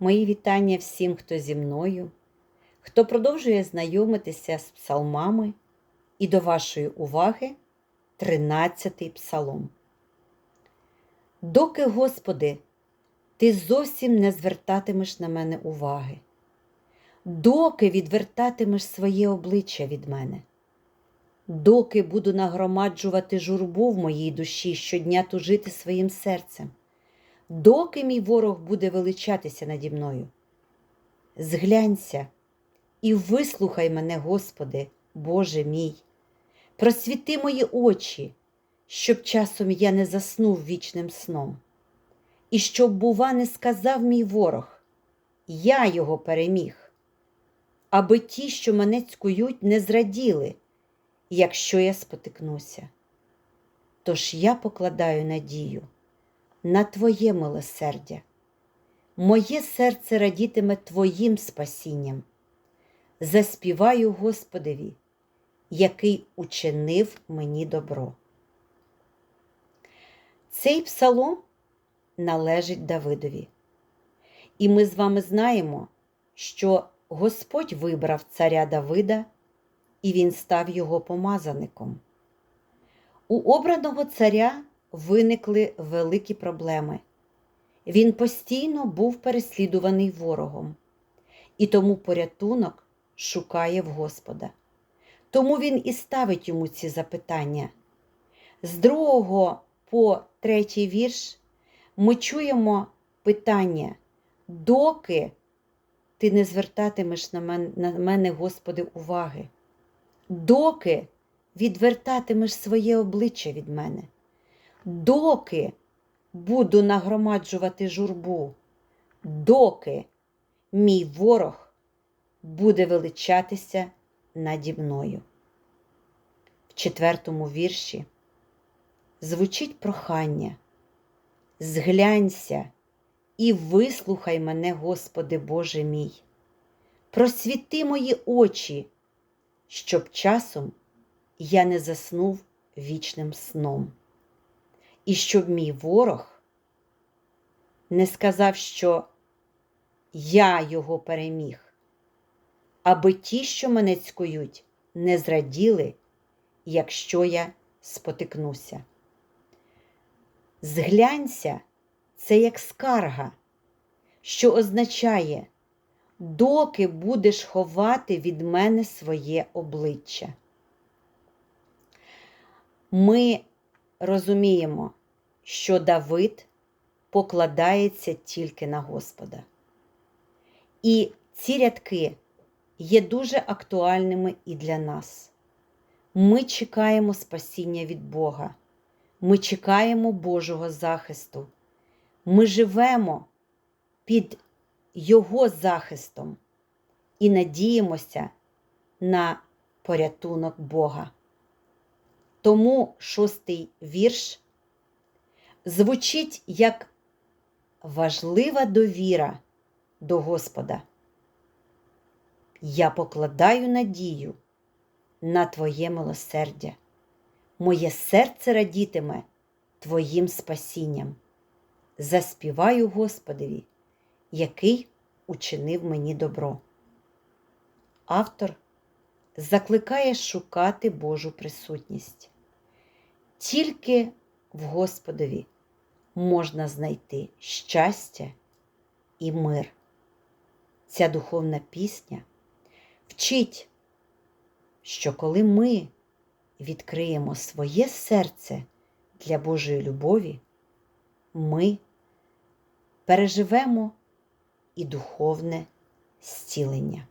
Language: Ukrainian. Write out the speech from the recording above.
Мої вітання всім, хто зі мною, хто продовжує знайомитися з псалмами, і до вашої уваги 13-й псалом. Доки, Господи, ти зовсім не звертатимеш на мене уваги, доки відвертатимеш своє обличчя від мене, доки буду нагромаджувати журбу в моїй душі щодня тужити своїм серцем, доки мій ворог буде величатися наді мною. Зглянься і вислухай мене, Господи, Боже мій, просвіти мої очі, щоб часом я не заснув вічним сном, і щоб, бува, не сказав мій ворог, я його переміг, аби ті, що мене цькують, не зраділи, якщо я спотикнуся. Тож я покладаю надію на Твоє милосердя. Моє серце радітиме Твоїм спасінням. Заспіваю Господеві, який учинив мені добро. Цей псалом належить Давидові. І ми з вами знаємо, що Господь вибрав царя Давида, і він став його помазаником. У обраного царя виникли великі проблеми. Він постійно був переслідуваний ворогом, і тому порятунок шукає в Господа. Тому він і ставить йому ці запитання. З другого по третій вірш ми чуємо питання, доки ти не звертатимеш на мене, на мене, Господи, уваги, доки відвертатимеш своє обличчя від мене, доки буду нагромаджувати журбу, доки мій ворог буде величатися наді мною. В четвертому вірші звучить прохання. Зглянься і вислухай мене, Господи Боже мій, просвіти мої очі, щоб часом я не заснув вічним сном, і щоб мій ворог не сказав, що я його переміг, аби ті, що мене цькують, не зраділи, якщо я спотикнуся. Зглянься це як скарга, що означає, доки будеш ховати від мене своє обличчя. Ми розуміємо, що Давид покладається тільки на Господа. І ці рядки є дуже актуальними і для нас. Ми чекаємо спасіння від Бога. Ми чекаємо Божого захисту. Ми живемо під Його захистом і надіємося на порятунок Бога. Тому шостий вірш звучить як важлива довіра до Господа. Я покладаю надію на Твоє милосердя моє серце радітиме Твоїм спасінням. Заспіваю Господеві, який учинив мені добро. Автор закликає шукати Божу присутність. Тільки в Господові можна знайти щастя і мир. Ця духовна пісня вчить, що коли ми відкриємо своє серце для Божої любові, ми переживемо і духовне зцілення.